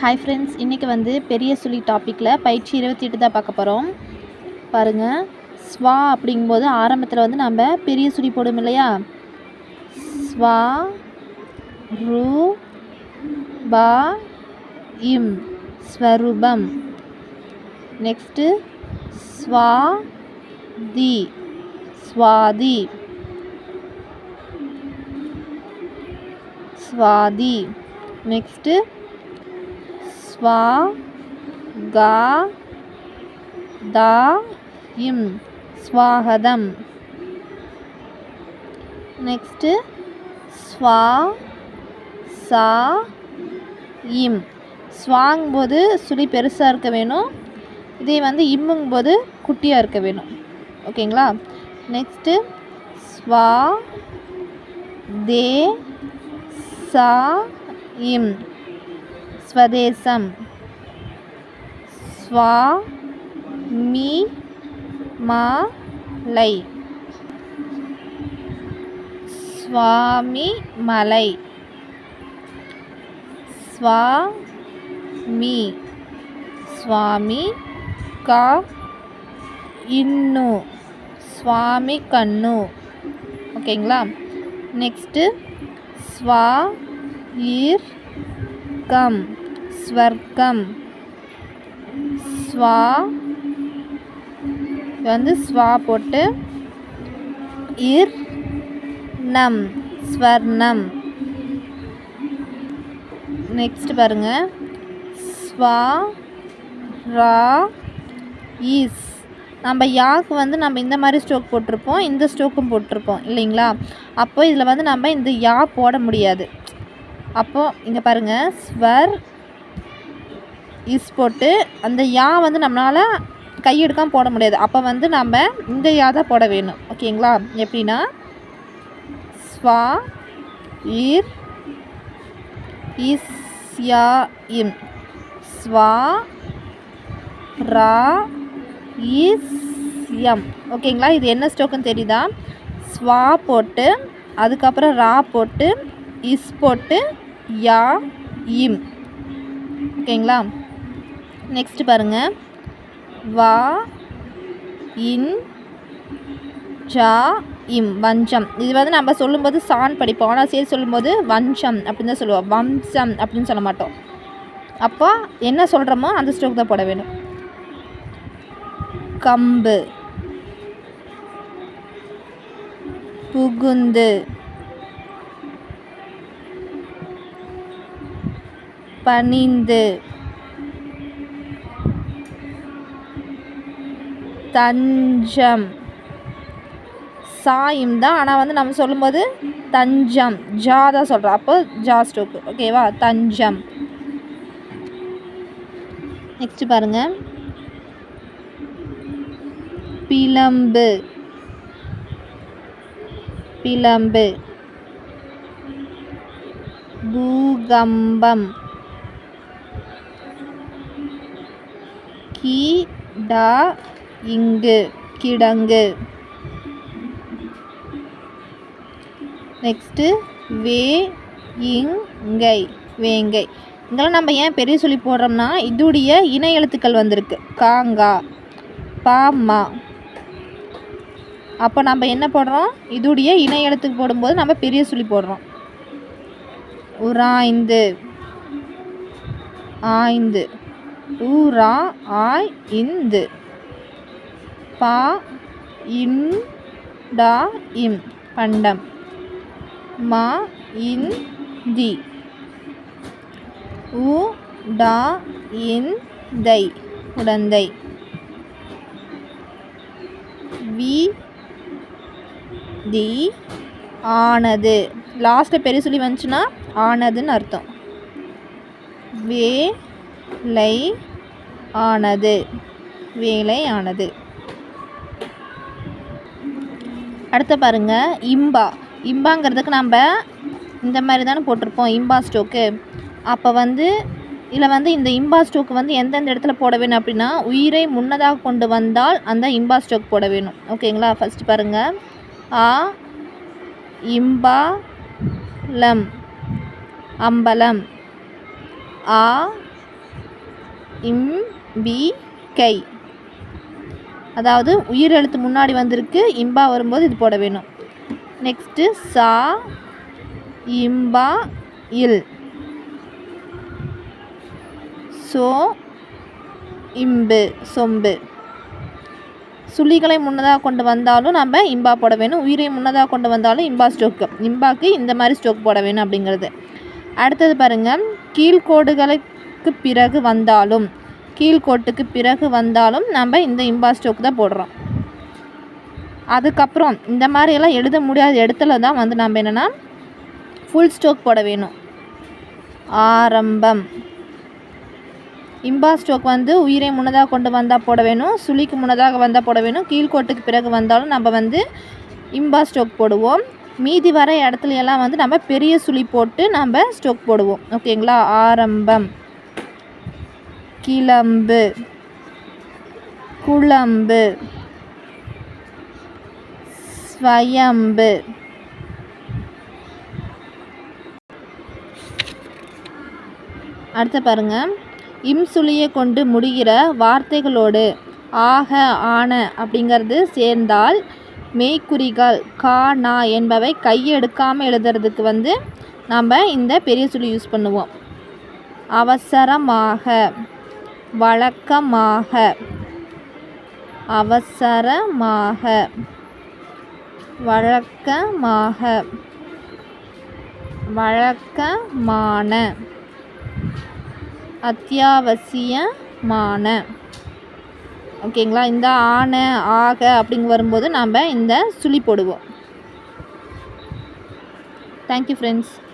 Hi friends இன்றைக்கி வந்து பெரிய சுழி டாப்பிக்கில் பயிற்சி இருபத்தி எட்டு தான் பார்க்க போகிறோம் பாருங்கள் ஸ்வா அப்படிங்கும்போது ஆரம்பத்தில் வந்து நம்ம பெரிய சுழி போடும் இல்லையா? ஸ்வா ரூ பா இம் ஸ்வரூபம். நெக்ஸ்ட்டு ஸ்வா தி ஸ்வாதி. ஸ்வாதி. நெக்ஸ்ட்டு ஸ்வா கா தா இம் ஸ்வாகதம். நெக்ஸ்ட்டு ஸ்வா சா இம். ஸ்வாங்கும்போது சுழி பெருசாக இருக்க வேணும். இதே வந்து இம்முங்கும்போது குட்டியாக இருக்க வேணும். ஓகேங்களா? நெக்ஸ்ட்டு ஸ்வா தே சா இம். ஸ்வதேசம். ஸ்வா மீ மா லை சுவாமி மலை. ஸ்வா மீ சுவாமி கா இன்னு. சுவாமி கண்ணு. ஓகேங்களா? நெக்ஸ்ட்டு ஸ்வா ஈர் கம் ஸ்வர்க்கம். ஸ்வா வந்து ஸ்வா போட்டு இர் நம் ஸ்வர்ணம். நெக்ஸ்ட் பாருங்க. ஸ்வா ரா ஈஸ் நம்ம யாக்கு வந்து நம்ம இந்த மாதிரி ஸ்ட்ரோக் போட்டிருப்போம் இந்த ஸ்ட்ரோக்கும் போட்டிருப்போம் இல்லைங்களா? அப்போ இதில் வந்து நம்ம இந்த யா போட முடியாது. அப்போது இங்கே பாருங்கள் ஸ்வர் இஸ் போட்டு அந்த யா வந்து நம்மளால் கையெடுக்காமல் போட முடியாது. அப்போ வந்து நம்ம இந்த யா தான் போட வேணும். ஓகேங்களா? எப்படின்னா ஸ்வா ஈர் இஸ் யா இம். ஸ்வா ரா இஸ் எம் ஓகேங்களா? இது என்ன ஸ்டோக்குன்னு தெரியுதா? ஸ்வா போட்டு அதுக்கப்புறம் ரா போட்டு இஸ் போட்டு யா இம். ஓகேங்களா? நெக்ஸ்ட் பாருங்கள் வா இன் ஜா இம் வஞ்சம். இது வந்து நம்ம சொல்லும்போது சான் படிப்போம். ஆனால் சேர்த்து சொல்லும்போது வஞ்சம் அப்படின்னு தான் சொல்லுவோம். வம்சம் அப்படின்னு சொல்ல மாட்டோம். அப்போ என்ன சொல்கிறோமோ அந்த ஸ்ட்ரோக் தான் போட வேணும். கம்பு. புகுந்து. பணிந்து. தஞ்சம். சாயும் தான். ஆனால் வந்து நம்ம சொல்லும்போது தஞ்சம். ஜா தான் சொல்கிறோம் அப்போ ஜா ஸ்டோக்கு ஓகேவா தஞ்சம். நெக்ஸ்ட் பாருங்க. பிளம்பு. பிளம்பு. பூகம்பம். கீடா இங்கு கிடங்கு. நெக்ஸ்ட்டு வே இங்கை வேங்கை இதெல்லாம் நம்ம ஏன் பெரிய சொல்லி போடுறோம்னா இதுடைய இணை எழுத்துக்கள் வந்திருக்கு. காங்கா பாமா அப்போ நம்ம என்ன போடுறோம்? இதுடைய இணை எழுத்துக்கு போடும்போது நம்ம பெரிய சொல்லி போடுறோம். உராய்ந்து. ஆய்ந்து. ஊரா ஆய் இந்து. பா இன் டா இம். பண்டம். மா இன் தி. உ டா இன் தை. உடந்தை வி தி ஆனது. லாஸ்ட்டில் பெரிய சொல்லி வந்துச்சுன்னா ஆனதுன்னு அர்த்தம். வேலை ஆனது. வேலை ஆனது. அடுத்து பாருங்கள் இம்பா. இம்பாங்கிறதுக்கு நம்ம இந்த மாதிரி தானே போட்டிருப்போம் இம்பா ஸ்டோக்கு. அப்போ வந்து இதில் வந்து இந்த இம்பா ஸ்டோக்கு வந்து எந்தெந்த இடத்துல போட வேணும் அப்படின்னா உயிரை முன்னதாக கொண்டு வந்தால் அந்த இம்பா ஸ்டோக் போட வேணும். ஓகேங்களா? ஃபஸ்ட்டு பாருங்கள் ஆ இம்பா லம் அம்பலம். ஆ இம் பி கை. அதாவது உயிர் எழுத்து முன்னாடி வந்திருக்கு இம்பா வரும்போது இது போட வேணும். நெக்ஸ்ட்டு சா இம்பா இல். சோ இம்பு சொம்பு. சுழிகளை முன்னதாக கொண்டு வந்தாலும் நம்ம இம்பா போட வேணும். உயிரை முன்னதாக கொண்டு வந்தாலும் இம்பா ஸ்டோக்கு இம்பாக்கு இந்த மாதிரி ஸ்டோக் போட வேணும் அப்படிங்கிறது. அடுத்தது பாருங்கள் கீழ்கோடுகளுக்கு பிறகு வந்தாலும் கீழ்கோட்டுக்கு பிறகு வந்தாலும் நம்ம இந்த இம்பா ஸ்டோக் தான் போடுறோம். அதுக்கப்புறம் இந்த மாதிரியெல்லாம் எழுத முடியாத இடத்துல தான் வந்து நம்ம என்னென்னா ஃபுல் ஸ்டோக் போட வேணும். ஆரம்பம். இம்பா ஸ்டோக் வந்து உயிரை முன்னதாக கொண்டு வந்தால் போட வேணும் சுழிக்கு முன்னதாக வந்தால் போட வேணும் கீழ்கோட்டுக்கு பிறகு வந்தாலும் நம்ம வந்து இம்பா ஸ்டோக் போடுவோம். மீதி வர இடத்துல எல்லாம் வந்து நம்ம பெரிய சுழி போட்டு நம்ம ஸ்டோக் போடுவோம். ஓகேங்களா? ஆரம்பம். கிளம்பு. குழம்பு. ஸ்வயம்பு. அடுத்து பாருங்க. இம் சுழியை கொண்டு முடிகிற வார்த்தைகளோடு ஆக ஆன அப்படிங்கிறது சேர்ந்தால் மெய்க்குறிகள் கா நா என்பவை கையெடுக்காமல் எழுதுறதுக்கு வந்து நம்ம இந்த பெரிய சுழி யூஸ் பண்ணுவோம். அவசரமாக. வழக்கமாக. அவசரமாக. வழக்கமாக. வழக்கமான. அத்தியாவசியமான. ஓகேங்களா? இந்த ஆன ஆக அப்படிங்க வரும்போது நாம் இந்த சுழி போடுவோம். Thank you friends